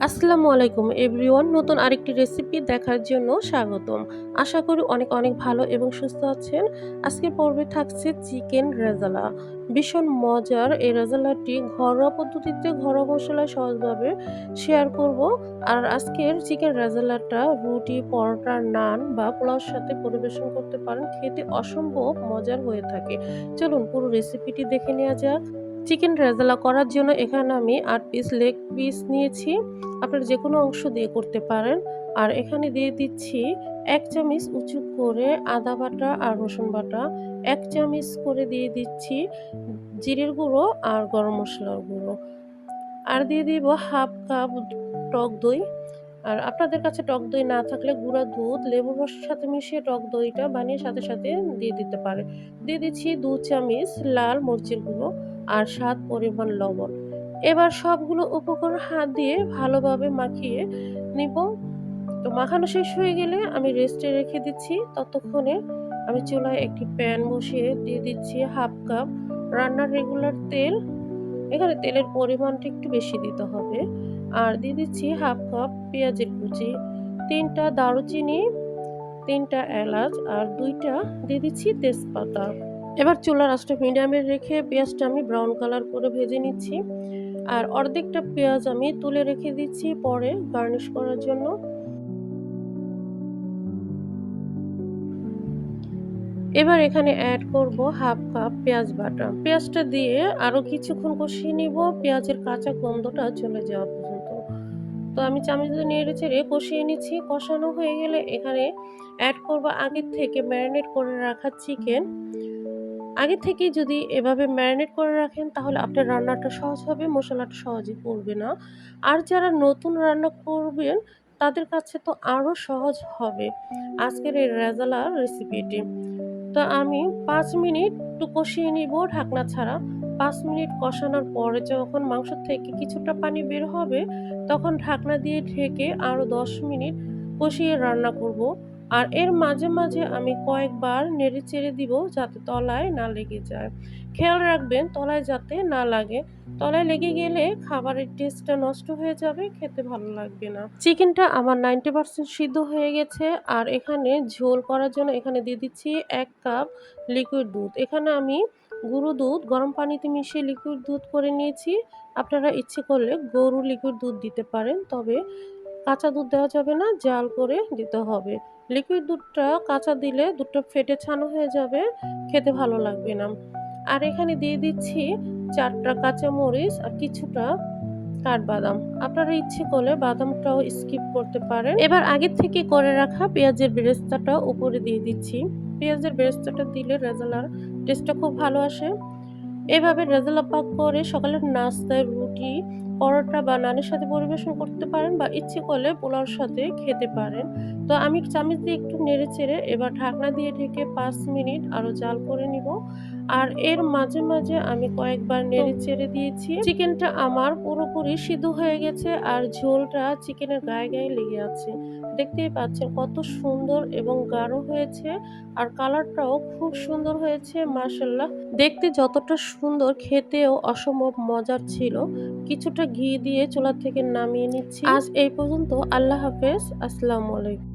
আসসালামু আলাইকুম এভরিওয়ান, নতুন আরেকটি রেসিপি দেখার জন্য স্বাগতম। আশা করি অনেক অনেক ভালো এবং সুস্থ আছেন। আজকের পর্বে থাকছে চিকেন রেজালা। ভীষণ মজার এই রেজালাটি ঘরোয়া পদ্ধতিতে ঘরোয়া মশলায় সহজভাবে শেয়ার করব। আর আজকের চিকেন রেজালাটা রুটি, পরোটা, নান বা পোলাওর সাথে পরিবেশন করতে পারেন। খেতে অসম্ভব মজার হয়ে থাকে। চলুন পুরো রেসিপিটি দেখে নেওয়া যাক। চিকেন রেজালা করার জন্য এখানে আমি আট পিস লেগ পিস নিয়েছি। আপনারা যে কোনো অংশ দিয়ে করতে পারেন। আর এখানে দিয়ে দিচ্ছি এক চামচ উঁচু করে আদা বাটা আর রসুন বাটা। এক চামচ করে দিয়ে দিচ্ছি জিরের গুঁড়ো আর গরম মশলার গুঁড়ো। আর দিয়ে দিব হাফ কাপ টক দই। আর আপনাদের কাছে টক দই না থাকলে গুঁড়া দুধ, লেবুর রসের সাথে মিশিয়ে টক দইটা বানিয়ে সাথে সাথে দিয়ে দিতে পারে। দিয়ে দিচ্ছি দু চামচ লাল মরিচের গুঁড়ো। আর স্বাদ পরিমাণ লবণ। এবার সবগুলো উপকরণ হাত দিয়ে ভালোভাবে মাখিয়ে নিব। তো মাখানো শেষ হয়ে গেলে আমি রেস্টে রেখে দিচ্ছি। ততক্ষণে আমি চুলায় একটি প্যান বসিয়ে দিয়ে দিচ্ছি হাফ কাপ রান্নার রেগুলার তেল। এখানে তেলের পরিমাণটা একটু বেশি দিতে হবে। আর দিয়ে দিচ্ছি হাফ কাপ পেঁয়াজের কুচি, তিনটা দারুচিনি, তিনটা এলাচ আর দুইটা দিয়ে দিচ্ছি তেজপাতা। এবার চুলার আঁচটা মিডিয়ামে রেখে পেঁয়াজটা আমি ব্রাউন কালার করে ভেজে নিচ্ছি। আর অর্ধেকটা পেঁয়াজ আমি তুলে রেখে দিচ্ছি পরে গার্নিশ করার জন্য। এবার এখানে অ্যাড করব হাফ কাপ পেঁয়াজ বাটা। পেঁয়াজটা দিয়ে আরও কিছুক্ষণ কষিয়ে নিব, পেঁয়াজের কাঁচা গন্ধটা চলে যাওয়া পর্যন্ত। তো আমি চামচ দিয়ে নেড়ে চেড়ে কষিয়ে নিচ্ছি। কষানো হয়ে গেলে এখানে অ্যাড করব আগের থেকে ম্যারিনেট করে রাখা চিকেন আগে থেকে যদি এভাবে ম্যারিনেট করে রাখেন, তাহলে আপনার রান্নাটা সহজ হবে, মশলাটা সহজে পড়বে না। আর যারা নতুন রান্না করবেন, তাদের কাছে তো আরও সহজ হবে। আজকের এই রেজালা রেসিপিটি। তো আমি পাঁচ মিনিট একটু কষিয়ে নিব ঢাকনা ছাড়া। পাঁচ মিনিট কষানোর পরে যখন মাংস থেকে কিছুটা পানি বের হবে, তখন ঢাকনা দিয়ে ঢেকে আরও দশ মিনিট কষিয়ে রান্না করব। আর এর মাঝে মাঝে আমি কয়েকবার নেড়ে চেড়ে দিব যাতে তলায় না লেগে যায়। খেয়াল রাখবেন, তলায় যাতে না লাগে। তলায় লেগে গেলে খাবারের টেস্টটা নষ্ট হয়ে যাবে, খেতে ভালো লাগবে না। চিকেনটা আমার নাইনটি পার্সেন্ট সিদ্ধ হয়ে গেছে আর এখানে ঝোল করার জন্য এখানে দিয়ে দিচ্ছি এক কাপ লিকুইড দুধ। এখানে আমি গুঁড়ো দুধ, গরম পানিতে মিশিয়ে লিকুইড দুধ করে নিয়েছি। আপনারা ইচ্ছে করলে গরু লিকুইড দুধ দিতে পারেন, তবে কাঁচা দুধ দেওয়া যাবে না, জাল করে দিতে হবে। লিকুইড দুধটা কাঁচা দিলে দুধটা ফেটে ছানো হয়ে যাবে, খেতে ভালো লাগবে না। আর এখানে দিয়ে দিচ্ছি চারটা কাঁচা মরিচ আর কিছুটা কাঠবাদাম। আপনারা ইচ্ছে করলে বাদামটাও স্কিপ করতে পারেন। এবার আগে থেকে করে রাখা পেঁয়াজের বেরেস্তাটা উপরে দিয়ে দিচ্ছি। পেঁয়াজের বেরেস্তাটা দিলে রেজালার টেস্টটা খুব ভালো আসে। এভাবে রেজালা পাক করে সকালের নাস্তায় রুটি পরোটা বা নানের সাথে পরিবেশন করতে পারেন বা ইচ্ছে করলে পোলাওর সাথে খেতে পারেন। তো আমি চামচ দিয়ে একটু নেড়ে চেড়ে এবার ঢাকনা দিয়ে ঢেকে পাঁচ মিনিট আরও জাল করে নিব। আর এর মাঝে মাঝে আমি কয়েকবার নেড়ে চেড়ে দিয়েছি। চিকেনটা আমার পুরোপুরি সিদ্ধ হয়ে গেছে আর ঝোলটা চিকেনের গায়ে গায়ে লেগে আছে। দেখতেই পাচ্ছেন কত সুন্দর এবং গাঢ় হয়েছে। আর কালারটাও খুব সুন্দর হয়েছে মার্শাল্লাহ দেখতে যতটা সুন্দর, খেতেও অসম্ভব মজার ছিল। কিছুটা ঘি দিয়ে চোলার থেকে নামিয়ে নিচ্ছি। আজ এই পর্যন্ত, আল্লাহ হাফেজ, আসসালামু আলাইকুম।